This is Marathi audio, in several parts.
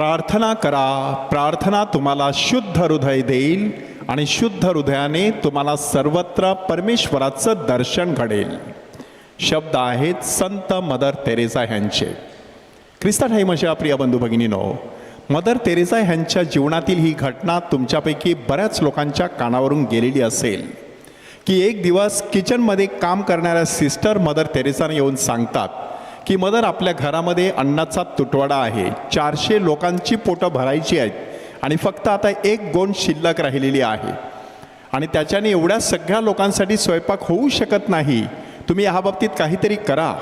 प्रार्थना करा. प्रार्थना तुम्हाला शुद्ध हृदय देईल आणि शुद्ध हृदयाने तुम्हाला सर्वत्र परमेश्वराचं दर्शन घडेल. शब्द आहेत संत मदर तेरेसा ह्यांचे. ख्रिस्तात हाय माझ्या प्रिय बंधू भगिनीनो मदर तेरेसा ह्यांच्या जीवनातील ही घटना तुमच्यापैकी बऱ्याच लोकांच्या कानावरून गेलेली असेल. की एक दिवस किचनमध्ये काम करणाऱ्या सिस्टर मदर तेरेसाने येऊन सांगतात की मदर आपल्या घरामध्ये अन्नाचा तुटवडा आहे. चारशे लोकांची पोटं भरायची आहेत आणि फक्त आता एक गोंड शिल्लक राहिलेली आहे. आणि त्याच्याने एवढ्या सगळ्या लोकांसाठी स्वयंपाक होऊ शकत नाही. तुम्ही ह्या बाबतीत काहीतरी करा.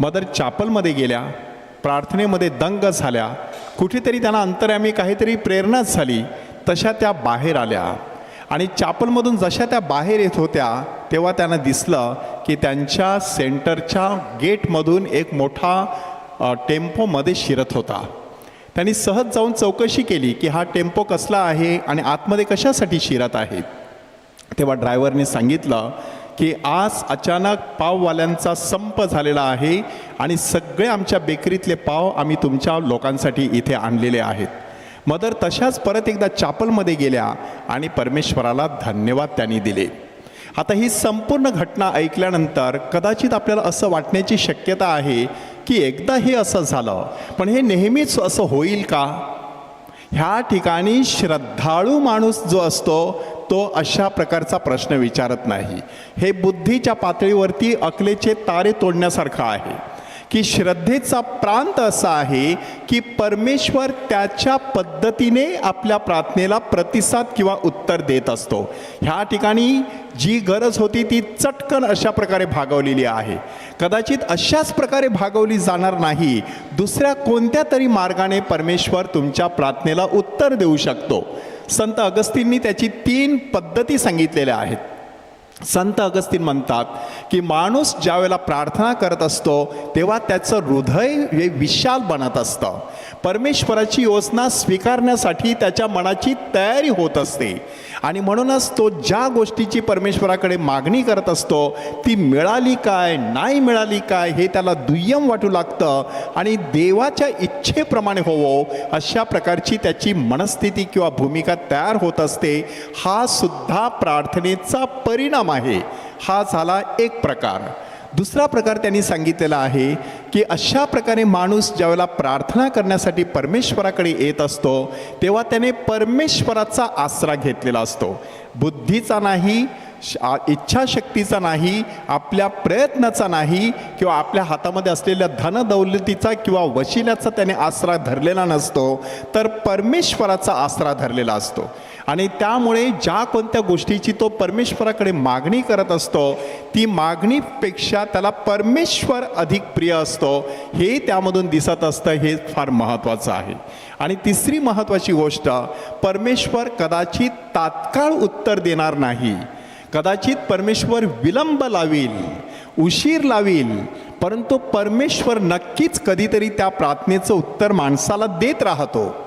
मदर चापलमध्ये गेल्या प्रार्थनेमध्ये दंग झाल्या कुठेतरी त्यांना अंतर्यामी काहीतरी प्रेरणाच झाली तशा त्या बाहेर आल्या. आणि चापलमधून जशा त्या बाहेर येत होत्या तेव्हा त्यांना दिसलं की त्यांच्या सेंटरच्या गेटमधून एक मोठा टेम्पोमध्ये शिरत होता. त्यांनी सहज जाऊन चौकशी केली की हा टेम्पो कसला आहे आणि आतमध्ये कशासाठी शिरत आहे. तेव्हा ड्रायव्हरने सांगितलं की आज अचानक पाववाल्यांचा संप झालेला आहे आणि सगळे आमच्या बेकरीतले पाव आम्ही तुमच्या लोकांसाठी इथे आणलेले आहेत. मदर तशाच परत एकदा चापलमध्ये गेल्या आणि परमेश्वराला धन्यवाद त्यांनी दिले. आता ही संपूर्ण घटना ऐकल्यानंतर कदाचित आपल्याला असं वाटण्याची शक्यता आहे की एकदा हे असं झालं पण हे नेहमीच असं होईल का? ह्या ठिकाणी श्रद्धाळू माणूस जो असतो तो अशा प्रकारचा प्रश्न विचारत नाही. हे बुद्धीच्या पातळीवरती अकलेचे तारे तोडण्यासारखं आहे. की श्रद्धेचा प्रांत असा आहे की परमेश्वर त्याच्या पद्धतीने आपल्या प्रार्थनेला प्रतिसाद किंवा उत्तर देत असतो. ह्या ठिकाणी जी गरज होती ती चटकन अशा प्रकारे भागवलेली आहे. कदाचित अशाच प्रकारे भागवली जाणार नाही. दुसऱ्या कोणत्या तरी मार्गाने परमेश्वर तुमच्या प्रार्थनेला उत्तर देऊ शकतो? संत अगस्तींनी त्याची तीन पद्धती सांगितलेल्या आहेत. संत अगस्तीन म्हणतात की माणूस ज्यावेळेला प्रार्थना करत असतो तेव्हा त्याचं हृदय हे विशाल बनत असतं. परमेश्वराची योजना स्वीकारण्यासाठी त्याच्या मनाची तयारी होत असते. आणि म्हणूनच तो ज्या गोष्टीची परमेश्वराकडे मागणी करत असतो ती मिळाली काय नाही मिळाली काय हे त्याला दुय्यम वाटू लागतं आणि देवाच्या इच्छेप्रमाणे होवो अशा प्रकारची त्याची मनस्थिती किंवा भूमिका तयार होत असते. हा सुद्धा प्रार्थनेचा परिणाम आहे. हा झाला एक प्रकार. दुसरा प्रकार त्यांनी सांगितलेला आहे की अशा प्रकारे माणूस ज्यावेळेला प्रार्थना करण्यासाठी परमेश्वराकडे येत असतो तेव्हा त्याने परमेश्वराचा आसरा घेतलेला असतो. बुद्धीचा नाही श- इच्छाशक्तीचा नाही आपल्या प्रयत्नाचा नाही किंवा आपल्या हातामध्ये असलेल्या धनदौलतीचा किंवा वशिल्याचा त्याने आसरा धरलेला नसतो तर परमेश्वराचा आसरा धरलेला असतो. आणि त्यामुळे ज्या कोणत्या गोष्टीची तो परमेश्वराकडे मागणी करत असतो ती मागणीपेक्षा त्याला परमेश्वर अधिक प्रिय असतो हे त्यामधून दिसत असतं हे फार महत्त्वाचं आहे. आणि तिसरी महत्त्वाची गोष्ट परमेश्वर कदाचित तात्काळ उत्तर देणार नाही. कदाचित परमेश्वर विलंब लावील उशीर लावील परंतु परमेश्वर नक्कीच कधीतरी त्या प्रार्थनेचं उत्तर माणसाला देत राहतो.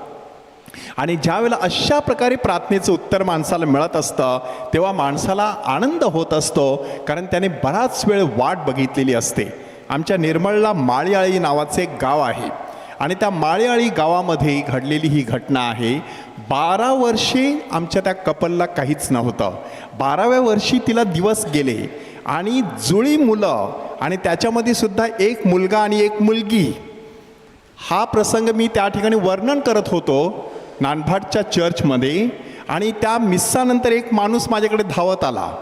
आणि ज्या वेळेला अशा प्रकारे प्रार्थनेचं उत्तर माणसाला मिळत असतं तेव्हा माणसाला आनंद होत असतो कारण त्याने बराच वेळ वाट बघितलेली असते. आमच्या निर्मळला माळीआळी नावाचे एक गाव आहे. आणि त्या माळीआळी गावामध्ये घडलेली ही घटना आहे. बारा वर्षे आमच्या त्या कपलला काहीच नव्हतं. बाराव्या वर्षी तिला दिवस गेले. आणि जुळी मुलं आणि त्याच्यामध्ये सुद्धा एक मुलगा आणि एक मुलगी. हा प्रसंग मी त्या ठिकाणी वर्णन करत होतो. नानभाटच्या चर्चमध्ये आणि त्या मिस्सानंतर एक माणूस माझ्याकडे धावत आला.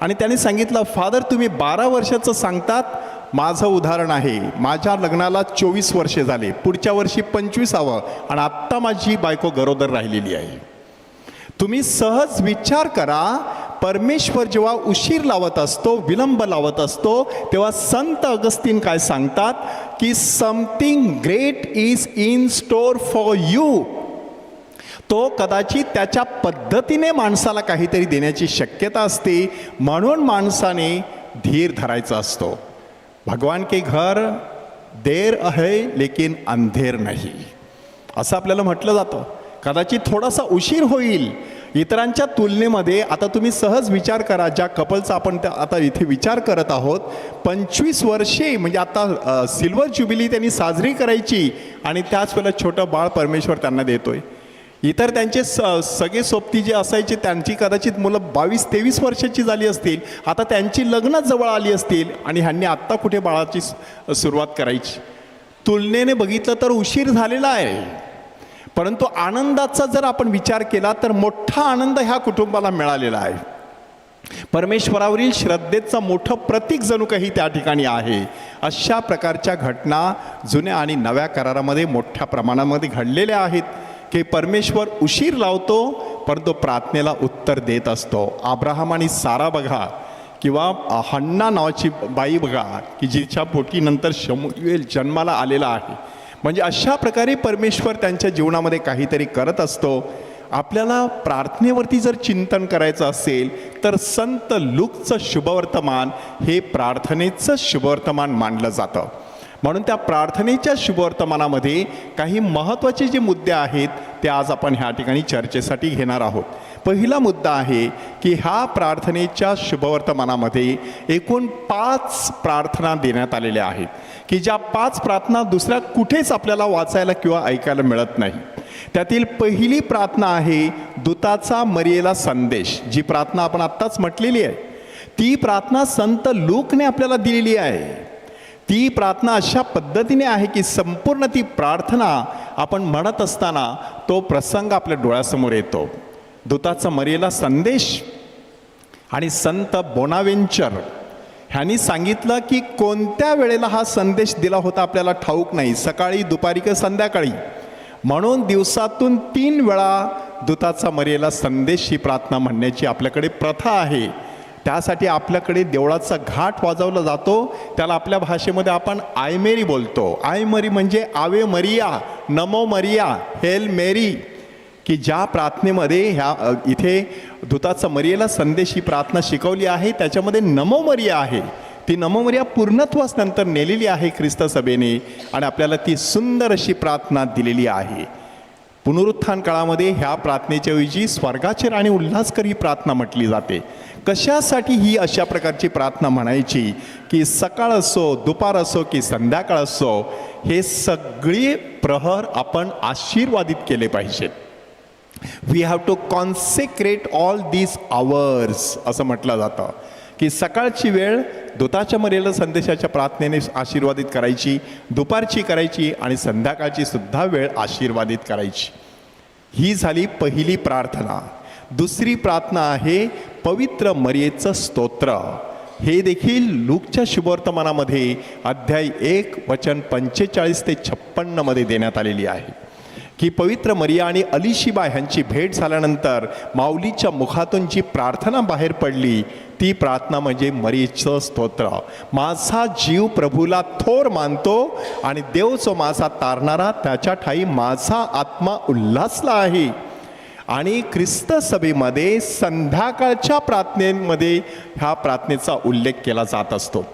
आणि त्याने सांगितलं फादर तुम्ही बारा वर्षाचं सांगतात माझं उदाहरण आहे. माझ्या लग्नाला चोवीस वर्षे झाले. पुढच्या वर्षी पंचवीसावं आणि आत्ता माझी बायको गरोदर राहिलेली आहे. तुम्ही सहज विचार करा परमेश्वर जेव्हा उशीर लावत असतो विलंब लावत असतो तेव्हा संत अगस्तीन काय सांगतात? की something great is in store for you तो कदाचित त्याच्या पद्धतीने माणसाला काहीतरी देण्याची शक्यता असते म्हणून माणसाने धीर धरायचा असतो. भगवान के घर देर आहे लेकिन अंधेर नाही. असं आपल्याला म्हटलं जातं. कदाचित थोडासा उशीर होईल. इतरांच्या तुलनेमध्ये आता तुम्ही सहज विचार करा ज्या कपलचा आपण त्या- आता इथे विचार करत आहोत पंचवीस वर्षे म्हणजे आता सिल्वर ज्युबिली त्यांनी साजरी करायची आणि त्याच वेळेला छोटं बाळ परमेश्वर त्यांना देतोय. इतर त्यांचे स सगळे सोबती जे असायचे त्यांची कदाचित मुलं बावीस तेवीस वर्षाची झाली असतील. आता त्यांची लग्न जवळ आली असतील आणि ह्यांनी आत्ता कुठे बाळाची सुरुवात करायची. तुलनेने बघितलं तर उशीर झालेला आहे. परंतु आनंदाचा जर आपण विचार केला तर मोठा आनंद ह्या कुटुंबाला मिळालेला आहे. परमेश्वरावरील श्रद्धेचं मोठं प्रतीक जणू काही त्या ठिकाणी आहे. अशा प्रकारच्या घटना जुन्या आणि नव्या करारामध्ये मोठ्या प्रमाणामध्ये घडलेल्या आहेत. की परमेश्वर उशीर लावतो परंतु प्रार्थनेला उत्तर देत असतो. आब्राहम आणि सारा बघा किंवा हण्णा नावाची बाई बघा की जिच्या पोटीनंतर शमुएल जन्माला आलेला आहे. म्हणजे अशा प्रकारे परमेश्वर त्यांच्या जीवनामध्ये काहीतरी करत असतो. आपल्याला प्रार्थनेवरती जर चिंतन करायचं असेल तर संत लुकचं शुभवर्तमान हे प्रार्थनेचं शुभवर्तमान मानलं जातं. म्हणून त्या प्रार्थनेच्या शुभवर्तमानामध्ये काही महत्त्वाचे जे मुद्दे आहेत ते आज आपण ह्या ठिकाणी चर्चेसाठी घेणार आहोत. पहिला मुद्दा आहे की ह्या प्रार्थनेच्या शुभवर्तमानामध्ये एकूण पाच प्रार्थना देण्यात आलेल्या आहेत. की ज्या पाच प्रार्थना दुसऱ्या कुठेच आपल्याला वाचायला किंवा ऐकायला मिळत नाही. त्यातील पहिली प्रार्थना आहे दूताचा मरियेला संदेश जी प्रार्थना आपण आत्ताच म्हटलेली आहे. ती प्रार्थना संत लोकने आपल्याला दिलेली आहे. ती प्रार्थना अशा पद्धतीने आहे की संपूर्ण ती प्रार्थना आपण म्हणत असताना तो प्रसंग आपल्या डोळ्यासमोर येतो. दूताचा मरियेला संदेश आणि संत बोनावेंचर ह्यांनी सांगितलं की कोणत्या वेळेला हा संदेश दिला होता आपल्याला ठाऊक नाही. सकाळी दुपारी किंवा संध्याकाळी. म्हणून दिवसातून तीन वेळा दूताचा मरियेला संदेश ही प्रार्थना म्हणण्याची आपल्याकडे प्रथा आहे. त्यासाठी आपल्याकडे देवळाचा घाट वाजवला जातो. त्याला आपल्या भाषेमध्ये आपण आयमेरी बोलतो. आयमरी म्हणजे आवे मरिया नमो मरिया हेल मेरी. की ज्या प्रार्थनेमध्ये ह्या इथे धुताचा मरियेला संदेश ही प्रार्थना शिकवली आहे. त्याच्यामध्ये नमो मरिया आहे. ती नमोमर्या पूर्णत्वास नंतर नेलेली आहे ख्रिस्त सभेने आणि आपल्याला ती सुंदर अशी प्रार्थना दिलेली आहे. पुनरुत्थान काळामध्ये ह्या प्रार्थनेच्या ऐवजी स्वर्गाचे राणी उल्हासकर ही प्रार्थना म्हटली जाते. कशासाठी ही अशा प्रकारची प्रार्थना म्हणायची? की सकाळ असो दुपार असो की संध्याकाळ असो हे सगळे प्रहर आपण आशीर्वादित केले पाहिजेत. We have to consecrate all these hours असं म्हटलं जातं. की सकाळची वेळ दुताच्या मर्यादा संदेशाच्या प्रार्थनेने आशीर्वादित करायची दुपारची करायची आणि संध्याकाळची सुद्धा वेळ आशीर्वादित करायची. ही झाली पहिली प्रार्थना. दुसरी प्रार्थना आहे पवित्र मर्येचं स्तोत्र. हे देखील लूकच्या शुभवर्तमानामध्ये अध्याय एक वचन पंचेचाळीस ते छप्पन्नमध्ये देण्यात आलेली आहे. की पवित्र मरिया आणि अलिशिबा ह्यांची भेट झाल्यानंतर माऊलीच्या मुखातून जी प्रार्थना बाहेर पडली ती प्रार्थना म्हणजे मरीचं स्तोत्र. माझा जीव प्रभूला थोर मानतो आणि देव जो माझा तारणारा त्याच्या ठाई माझा आत्मा उल्हासला आहे. आणि ख्रिस्त सभेमध्ये संध्याकाळच्या प्रार्थनेमध्ये ह्या प्रार्थनेचा उल्लेख केला जात असतो.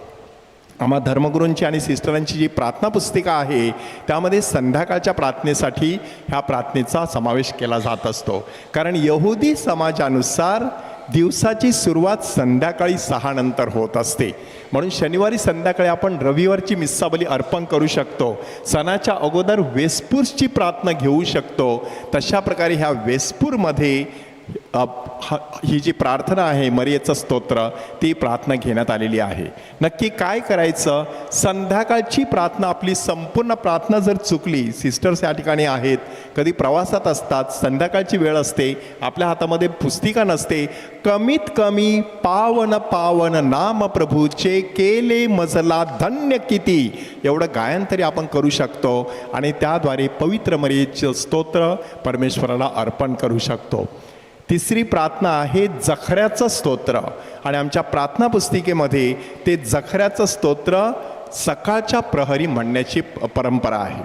आम्हा धर्मगुरूंची आणि सिस्टरांची जी प्रार्थना पुस्तिका आहे त्यामध्ये संध्याकाळच्या प्रार्थनेसाठी ह्या प्रार्थनेचा समावेश केला जात असतो. कारण यहुदी समाजानुसार दिवसाची सुरुवात संध्याकाळी सहानंतर होत असते. म्हणून शनिवारी संध्याकाळी आपण रविवारची मिस्साबली अर्पण करू शकतो. सणाच्या अगोदर वेसपूरची प्रार्थना घेऊ शकतो. तशा प्रकारे ह्या वेसपूरमध्ये ही जी प्रार्थना आहे मरियेचं स्तोत्र ती प्रार्थना घेण्यात आलेली आहे. नक्की काय करायचं? संध्याकाळची प्रार्थना आपली संपूर्ण प्रार्थना जर चुकली सिस्टर्स या ठिकाणी आहेत कधी प्रवासात असतात संध्याकाळची वेळ असते आपल्या हातामध्ये पुस्तिका नसते कमीत कमी पावन पावन नाम प्रभूचे केले मजला धन्य किती एवढं गायन तरी आपण करू शकतो आणि त्याद्वारे पवित्र मरियेचं स्तोत्र परमेश्वराला अर्पण करू शकतो. तिसरी प्रार्थना आहे जखऱ्याचं स्तोत्र. आणि आमच्या प्रार्थना पुस्तिकेमध्ये ते जखऱ्याचं स्तोत्र सकाळच्या प्रहरी म्हणण्याची प- परंपरा आहे.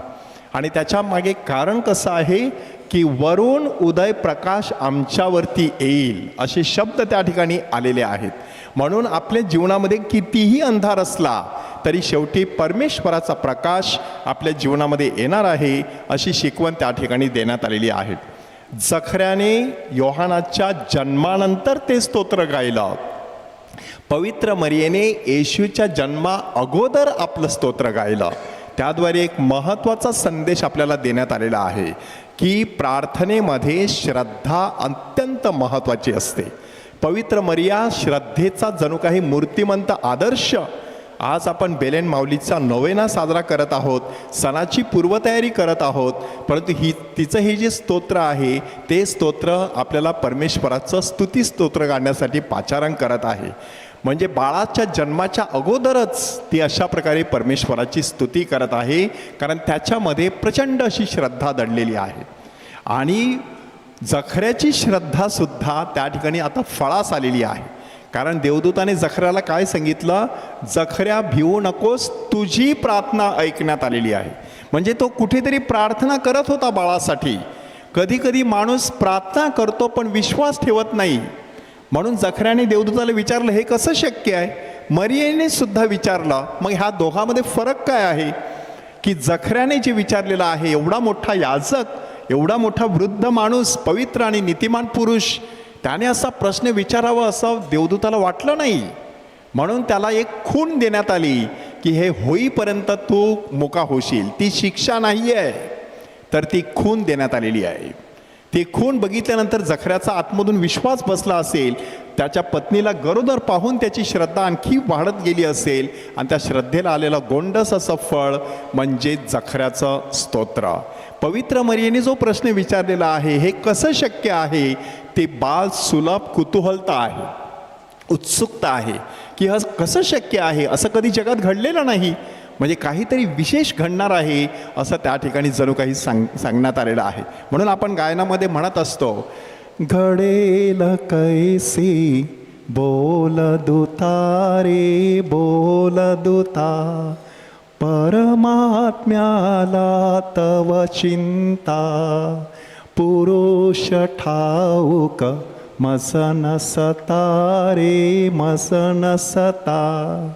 आणि त्याच्यामागे कारण कसं आहे की वरून उदय प्रकाश आमच्यावरती येईल असे शब्द त्या ठिकाणी आलेले आहेत. म्हणून आपल्या जीवनामध्ये कितीही अंधार असला तरी शेवटी परमेश्वराचा प्रकाश आपल्या जीवनामध्ये येणार आहे अशी शिकवण त्या ठिकाणी देण्यात आलेली आहे. जखऱ्याने योहानाच्या जन्मानंतर ते स्तोत्र गायलं. पवित्र मरियेने येशूच्या जन्मा अगोदर आपलं स्तोत्र गायलं. त्याद्वारे एक महत्त्वाचा संदेश आपल्याला देण्यात आलेला आहे की प्रार्थनेमध्ये श्रद्धा अत्यंत महत्त्वाची असते. पवित्र मरिया श्रद्धेचा जणू काही मूर्तिमंत आदर्श आज आपण बेलेन माऊलीचा नवेना साजरा करत आहोत. सणाची पूर्वतयारी करत आहोत. परंतु ही तिचं हे जे स्तोत्र आहे ते स्तोत्र आपल्याला परमेश्वराचं स्तुती स्तोत्र गाण्यासाठी पाचारण करत आहे. म्हणजे बाळाच्या जन्माच्या अगोदरच ती अशा प्रकारे परमेश्वराची स्तुती करत आहे. कारण त्याच्यामध्ये प्रचंड अशी श्रद्धा दडलेली आहे. आणि जखऱ्याची श्रद्धासुद्धा त्या ठिकाणी आता फळास आलेली आहे. कारण देवदूताने जखऱ्याला काय सांगितलं? जखऱ्या भिवू नकोस तुझी प्रार्थना ऐकण्यात आलेली आहे. म्हणजे तो कुठेतरी प्रार्थना करत होता बाळासाठी. कधी कधी माणूस प्रार्थना करतो पण विश्वास ठेवत नाही. म्हणून जखऱ्याने देवदूताला विचारलं हे कसं शक्य आहे? मरियेने सुद्धा विचारलं मग ह्या दोघांमध्ये फरक काय आहे? की जखऱ्याने जे विचारलेलं आहे एवढा मोठा याजक एवढा मोठा वृद्ध माणूस पवित्र आणि नीतिमान पुरुष त्याने असा प्रश्न विचारावा असं देवदूताला वाटलं नाही. म्हणून त्याला एक खून देण्यात आली की हे होईपर्यंत तू मुका होशील. ती शिक्षा नाही आहे तर ती खून देण्यात आलेली आहे. ती खून बघितल्यानंतर जखऱ्याचा आतमधून विश्वास बसला असेल. त्याच्या पत्नीला गरोदर पाहून त्याची श्रद्धा आणखी वाढत गेली असेल. आणि त्या श्रद्धेला आलेलं गोंडस असं फळ म्हणजे जखऱ्याचं स्तोत्र. पवित्र मर्याने जो प्रश्न विचारलेला आहे हे कसं शक्य आहे? ते बाल सुलभ कुतूहलता आहे उत्सुकता आहे की हा कसं शक्य आहे? असं कधी जगात घडलेलं नाही. म्हणजे काहीतरी विशेष घडणार आहे असं त्या ठिकाणी जणू काही सांग सांगण्यात आलेलं आहे. म्हणून आपण गायनामध्ये म्हणत असतो घडेल कैसे बोल दुतारे बोल दुता परमात्म्याला तव चिंता पुरुष ठाऊक मसन सता रे मसन सता.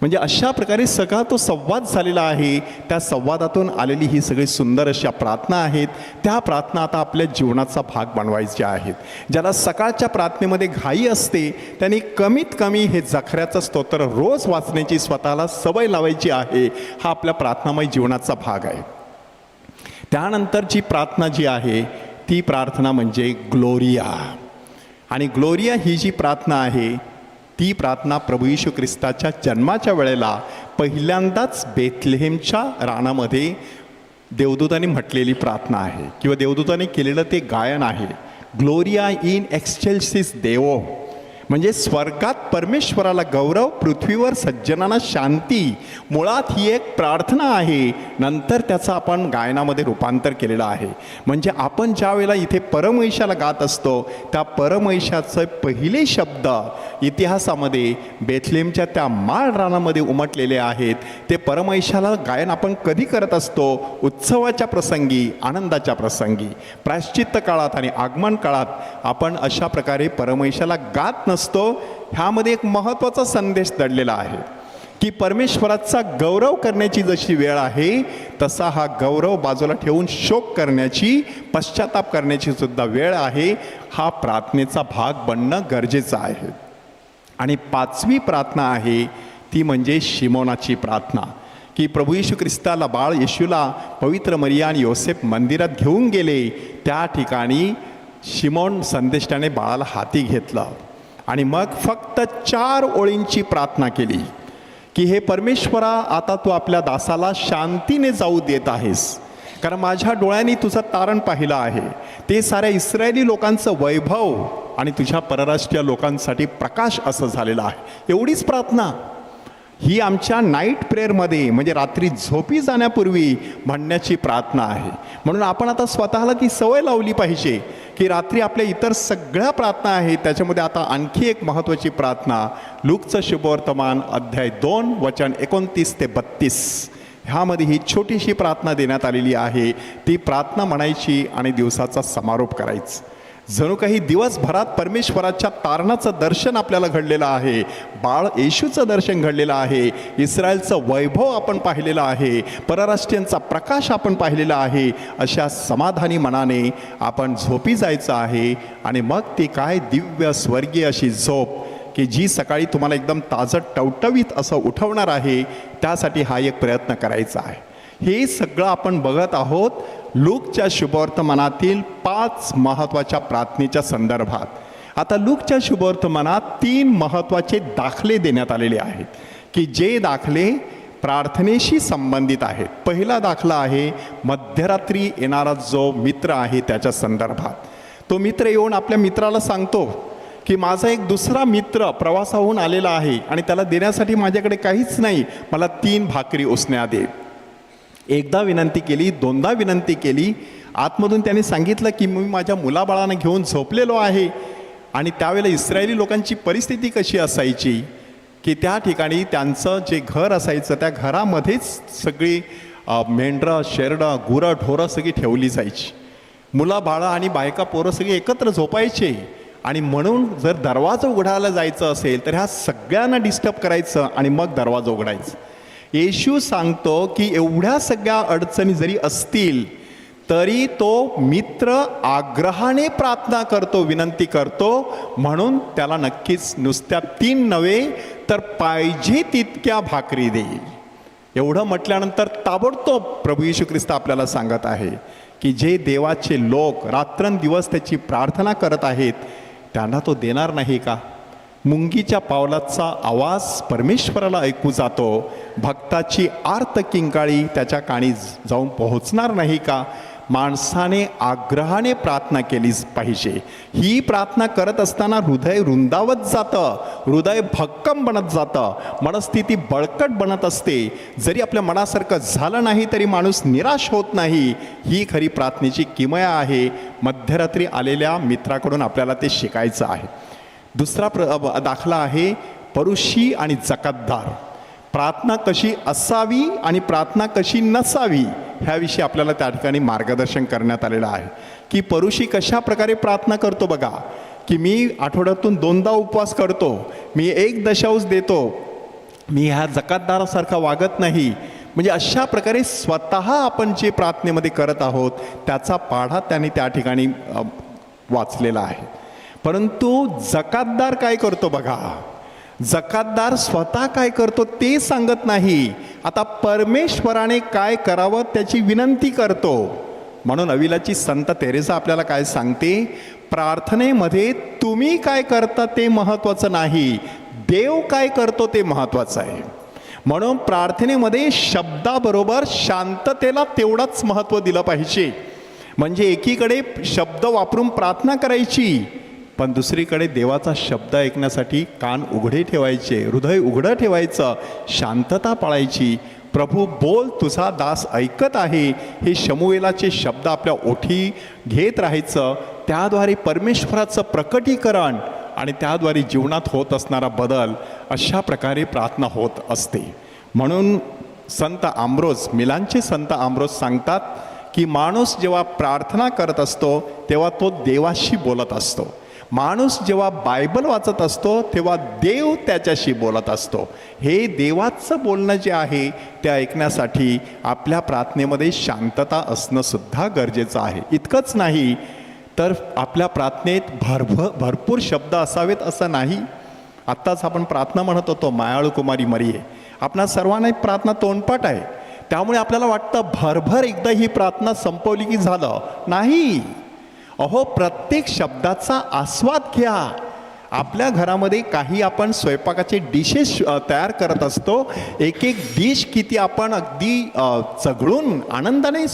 म्हणजे अशा प्रकारे सगळा तो संवाद झालेला आहे. त्या संवादातून आलेली ही सगळी सुंदर अशा प्रार्थना आहेत. त्या प्रार्थना आता आपल्या जीवनाचा भाग बनवायच्या आहेत. ज्याला सकाळच्या प्रार्थनेमध्ये घाई असते त्यांनी कमीत कमी हे जखऱ्याचं स्तोत्र रोज वाचण्याची स्वतःला सवय लावायची आहे. हा आपल्या प्रार्थनामय जीवनाचा भाग आहे. त्यानंतरची प्रार्थना जी आहे ती प्रार्थना म्हणजे ग्लोरिया. आणि ग्लोरिया ही जी प्रार्थना आहे ती प्रार्थना प्रभू यशू ख्रिस्ताच्या जन्माच्या वेळेला पहिल्यांदाच बेथलेहेमच्या रानामध्ये देवदूताने म्हटलेली प्रार्थना आहे. किंवा देवदूताने केलेलं ते गायन आहे. ग्लोरिया इन एक्सचेल्सिस देवो. म्हणजे स्वर्गात परमेश्वराला गौरव पृथ्वीवर सज्जनांना शांती मुळात ही एक प्रार्थना आहे. नंतर त्याचं आपण गायनामध्ये रूपांतर केलेलं आहे. म्हणजे आपण ज्या वेळेला इथे परमैशाला गात असतो त्या परमैशाचे पहिले शब्द इतिहासामध्ये बेथलेमच्या त्या माळ रानामध्ये उमटलेले आहेत. ते परमैशाला गायन आपण कधी करत असतो? उत्सवाच्या प्रसंगी आनंदाच्या प्रसंगी. प्रायश्चित्त काळात आणि आगमन काळात आपण अशा प्रकारे परमैशाला गात नसतो ह्यामध्ये एक महत्त्वाचा संदेश दडलेला आहे. की परमेश्वराचा गौरव करण्याची जशी वेळ आहे तसा हा गौरव बाजूला ठेवून शोक करण्याची पश्चाताप करण्याची सुद्धा वेळ आहे. हा प्रार्थनेचा भाग बनणं गरजेचं आहे. आणि पाचवी प्रार्थना आहे ती म्हणजे शिमोनाची प्रार्थना. की प्रभू येशू ख्रिस्ताला बाळ येशूला पवित्र मरिया आणि योसेफ मंदिरात घेऊन गेले त्या ठिकाणी शिमोन संदेष्टाने बाळाला हाती घेतलं. आणि मग फक्त चार ओळींची प्रार्थना केली की हे परमेश्वरा आता तू आपल्या दासाला शांतीने जाऊ देत आहेस. कारण माझ्या डोळ्यांनी तुझं तारण पाहिलं आहे. ते साऱ्या इस्रायली लोकांचं वैभव आणि तुझ्या परराष्ट्रीय लोकांसाठी प्रकाश असं झालेलं आहे. एवढीच प्रार्थना. ही आमच्या नाईट प्रेयरमध्ये म्हणजे रात्री झोपी जाण्यापूर्वी म्हणण्याची प्रार्थना आहे. म्हणून आपण आता स्वतःला ती सवय लावली पाहिजे की रात्री आपल्या इतर सगळ्या प्रार्थना आहेत. त्याच्यामध्ये आता आणखी एक महत्त्वाची प्रार्थना लुकचं शुभवर्तमान अध्याय दोन वचन एकोणतीस ते बत्तीस. ह्यामध्ये ही छोटीशी प्रार्थना देण्यात आलेली आहे. ती प्रार्थना म्हणायची आणि दिवसाचा समारोप करायचं. जणू काही दिवसभरात परमेश्वराच्या तारणाचं दर्शन आपल्याला घडलेलं आहे. बाळ येशूचं दर्शन घडलेलं आहे. इस्रायलचं वैभव आपण पाहिलेलं आहे. परराष्ट्रीयांचा प्रकाश आपण पाहिलेला आहे. अशा समाधानी मनाने आपण झोपी जायचं आहे. आणि मग ती काय दिव्य स्वर्गीय अशी झोप की जी सकाळी तुम्हाला एकदम ताजं टवटवीत असं उठवणार आहे त्यासाठी हा एक प्रयत्न करायचा आहे. हे सगळं आपण बघत आहोत लूकच्या शुभवर्तमानातील पाच महत्त्वाच्या प्रार्थनेच्या संदर्भात. आता लूकच्या शुभवर्तमानात तीन महत्त्वाचे दाखले देण्यात आलेले आहेत की जे दाखले प्रार्थनेशी संबंधित आहेत. पहिला दाखला आहे मध्यरात्री येणारा जो मित्र आहे त्याच्या संदर्भात. तो मित्र येऊन आपल्या मित्राला सांगतो की माझा एक दुसरा मित्र प्रवासाहून आलेला आहे आणि त्याला देण्यासाठी माझ्याकडे काहीच नाही. मला तीन भाकरी उसण्या दे. एकदा विनंती केली दोनदा विनंती केली. आतमधून त्याने सांगितलं की मी माझ्या मुलाबाळांना घेऊन झोपलेलो आहे आणि त्यावेळेला इस्रायली लोकांची परिस्थिती कशी असायची? की त्या ठिकाणी त्यांचं जे घर असायचं त्या घरामध्येच सगळी मेंढरं शेरडं गुरं ढोरं सगळी ठेवली जायची. मुलं बाळं आणि बायका पोरं सगळी एकत्र झोपायचे. आणि म्हणून जर दरवाजा उघडायला जायचं असेल तर ह्या सगळ्यांना डिस्टर्ब करायचं आणि मग दरवाजा उघडायचं. येशू सांगतो की एवढ्या सगळ्या अडचणी जरी असतील तरी तो मित्र आग्रहाने प्रार्थना करतो विनंती करतो. म्हणून त्याला नक्कीच नुसत्या तीन नव्हे तर पाहिजे तितक्या भाकरी देईल. एवढं म्हटल्यानंतर ताबडतोब प्रभू येशू ख्रिस्त आपल्याला सांगत आहे की जे देवाचे लोक रात्रंदिवस त्याची प्रार्थना करत आहेत त्यांना तो देणार नाही का? मुंगीच्या पावलाचा आवाज परमेश्वराला ऐकू जातो. भक्ताची आर्त किंकाळी त्याच्या काणी जाऊन पोहोचणार नाही का? माणसाने आग्रहाने प्रार्थना केलीच पाहिजे. ही प्रार्थना करत असताना हृदय रुंदावत जातं हृदय भक्कम बनत जातं मनस्थिती बळकट बनत असते. जरी आपल्या मनासारखं झालं नाही तरी माणूस निराश होत नाही. ही खरी प्रार्थनेची किमया आहे. मध्यरात्री आलेल्या मित्राकडून आपल्याला ते शिकायचं आहे. दुसरा प्र दाखला आहे परुषी आणि जकातदार. प्रार्थना कशी असावी आणि प्रार्थना कशी नसावी ह्याविषयी आपल्याला त्या ठिकाणी मार्गदर्शन करण्यात आलेलं आहे. की परुषी कशा प्रकारे प्रार्थना करतो बघा. की मी आठवड्यातून दोनदा उपवास करतो. मी एक दशांश देतो. मी ह्या जकातदारासारखा वागत नाही. म्हणजे अशा प्रकारे स्वतः आपण जे प्रार्थनेमध्ये करत आहोत त्याचा पाढा त्यांनी त्या ठिकाणी वाचलेला आहे. परंतु जकातदार काय करतो बघा. जकातदार स्वतः काय करतो ते सांगत नाही. आता परमेश्वराने काय करावं त्याची विनंती करतो. म्हणून अविलाची संत तेरेसा आपल्याला काय सांगते? प्रार्थनेमध्ये तुम्ही काय करता ते महत्त्वाचं नाही. देव काय करतो ते महत्त्वाचं आहे. म्हणून प्रार्थनेमध्ये शब्दाबरोबर शांततेला तेवढंच महत्त्व दिलं पाहिजे. म्हणजे एकीकडे शब्द वापरून प्रार्थना करायची पण दुसरीकडे देवाचा शब्द ऐकण्यासाठी कान उघडे ठेवायचे हृदय उघडं ठेवायचं शांतता पाळायची. प्रभू बोल तुझा दास ऐकत आहे. हे शमुवेलाचे शब्द आपल्या ओठी घेत राहायचं. त्याद्वारे परमेश्वराचं प्रकटीकरण आणि त्याद्वारे जीवनात होत असणारा बदल अशा प्रकारे प्रार्थना होत असते. म्हणून संत आम्रोज मिलांचे संत आम्रोज सांगतात की माणूस जेव्हा प्रार्थना करत असतो तेव्हा तो देवाशी बोलत असतो. माणूस जेव्हा बायबल वाचत असतो तेव्हा देव त्याच्याशी बोलत असतो. हे देवाचं बोलणं जे आहे ते ऐकण्यासाठी आपल्या प्रार्थनेमध्ये शांतता असणंसुद्धा गरजेचं आहे. इतकंच नाही तर आपल्या प्रार्थनेत भरभ भरपूर शब्द असावेत असं नाही. आत्ताच आपण प्रार्थना म्हणत होतो मायाळू कुमारी मरिये. आपणा सर्वांना एक प्रार्थना तोंडपाठ आहे. त्यामुळे आपल्याला वाटतं भरभर एकदा ही प्रार्थना संपवली की झालं. नाही. अहो प्रत्येक शब्दाचा आस्वाद घ्या. आपल्या घरामध्ये काही आपण स्वयंपाकाचे डिशेस तयार करत असतो. एक एक डिश किती आपण अगदी चघळून आनंदाने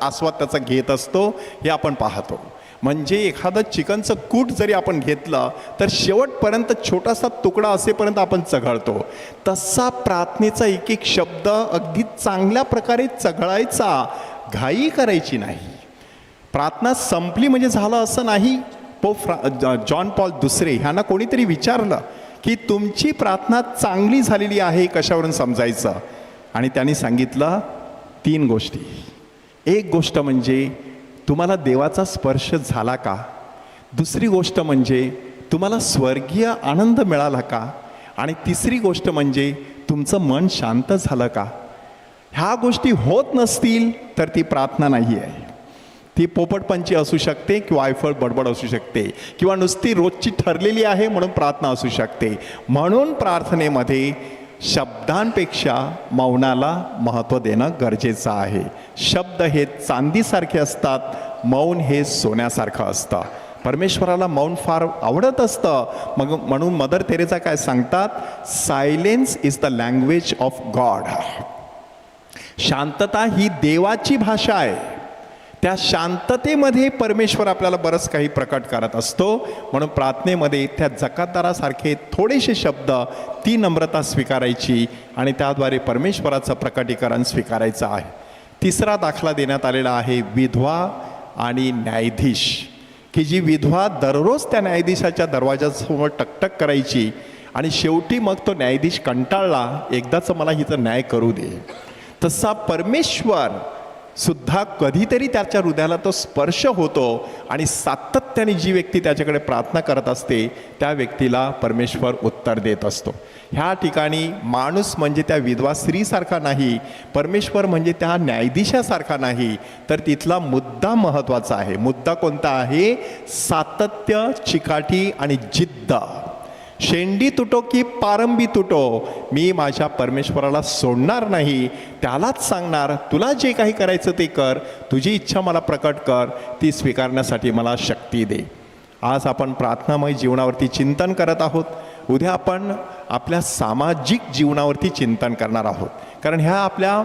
आस्वाद त्याचा घेत असतो हे आपण पाहतो. म्हणजे एखादं चिकनचं कूट जरी आपण घेतलं तर शेवटपर्यंत छोटासा तुकडा असेपर्यंत आपण चघळतो. तसा प्रार्थनेचा एक एक शब्द अगदी चांगल्या प्रकारे चघळायचा घाई करायची नाही. प्रार्थना संपली म्हणजे झालं असं नाही. पो फ्रा जॉन पॉल दुसरे ह्यांना कोणीतरी विचारलं की तुमची प्रार्थना चांगली झालेली आहे कशावरून समजायचं? आणि त्यांनी सांगितलं तीन गोष्टी. एक गोष्ट म्हणजे तुम्हाला देवाचा स्पर्श झाला का? दुसरी गोष्ट म्हणजे तुम्हाला स्वर्गीय आनंद मिळाला का? आणि तिसरी गोष्ट म्हणजे तुमचं मन शांत झालं का? ह्या गोष्टी होत नसतील तर ती प्रार्थना नाही आहे ती पोपटपंची असू शकते किंवा आयफळ बडबड असू शकते किंवा नुसती रोजची ठरलेली आहे म्हणून प्रार्थना असू शकते. म्हणून प्रार्थनेमध्ये शब्दांपेक्षा मौनाला महत्त्व देणं गरजेचं आहे. शब्द हे चांदीसारखे असतात मौन हे सोन्यासारखं असतं. परमेश्वराला मौन फार आवडत असतं. मग म्हणून मदर तेरेचा काय सांगतात? Silence is the language of God शांतता ही देवाची भाषा आहे. त्या शांततेमध्ये परमेश्वर आपल्याला बरंच काही प्रकट करत असतो. म्हणून प्रार्थनेमध्ये त्या जकातदारासारखे थोडेसे शब्द ती नम्रता स्वीकारायची आणि त्याद्वारे परमेश्वराचं प्रकटीकरण स्वीकारायचं आहे. तिसरा दाखला देण्यात आलेला आहे विधवा आणि न्यायाधीश. की जी विधवा दररोज त्या न्यायाधीशाच्या दरवाजासमोर टकटक करायची आणि शेवटी मग तो न्यायाधीश कंटाळला एकदाचं मला हिचं न्याय करू दे. तसा परमेश्वर सुद्धा कधीतरी त्याच्या हृदयाला तो स्पर्श होतो आणि सातत्याने जी व्यक्ती त्याच्याकडे प्रार्थना करत असते त्या व्यक्तीला परमेश्वर उत्तर देत असतो. ह्या ठिकाणी माणूस म्हणजे त्या विधवा स्त्रीसारखा नाही परमेश्वर म्हणजे त्या न्यायाधीशासारखा नाही. तर तिथला मुद्दा महत्त्वाचा आहे. मुद्दा कोणता आहे? सातत्य चिकाटी आणि जिद्द. शेंडी तुटो की पारंबी तुटो? मी माझ्या परमेश्वराला सोडणार नाही. त्यालाच सांगणार तुला जे काही करायचं ते कर. तुझी इच्छा मला प्रकट कर. ती स्वीकारण्यासाठी मला शक्ती दे. आज आपण प्रार्थनामय जीवनावरती चिंतन करत आहोत. उद्या आपण आपल्या सामाजिक जीवनावरती चिंतन करणार आहोत. कारण ह्या आपल्या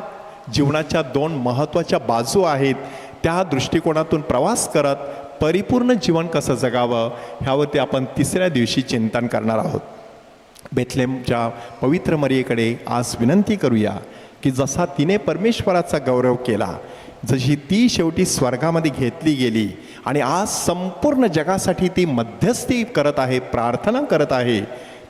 जीवनाच्या दोन महत्त्वाच्या बाजू आहेत. त्या दृष्टिकोनातून प्रवास करत परिपूर्ण जीवन कसं जगावं ह्यावरती आपण तिसऱ्या दिवशी चिंतन करणार आहोत. बेथलेमच्या पवित्र मर्येकडे आज विनंती करूया की जसा तिने परमेश्वराचा गौरव केला जशी ती शेवटी स्वर्गामध्ये घेतली गेली आणि आज संपूर्ण जगासाठी ती मध्यस्थी करत आहे प्रार्थना करत आहे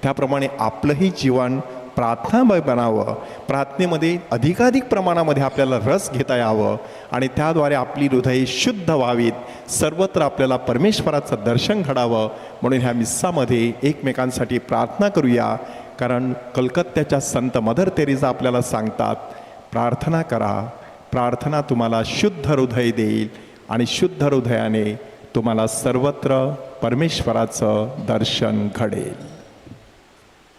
त्याप्रमाणे आपलंही जीवन प्रार्थनामय बनावं. प्रार्थनेमध्ये अधिकाधिक प्रमाणामध्ये आपल्याला रस घेता यावं आणि त्याद्वारे आपली हृदय शुद्ध व्हावीत. सर्वत्र आपल्याला परमेश्वराचं दर्शन घडावं. म्हणून ह्या मिस्सामध्ये एकमेकांसाठी प्रार्थना करूया. कारण कलकत्त्याच्या संत मदर तेरेजा आपल्याला सांगतात प्रार्थना करा. प्रार्थना तुम्हाला शुद्ध हृदय देईल आणि शुद्ध हृदयाने तुम्हाला सर्वत्र परमेश्वराचं दर्शन घडेल.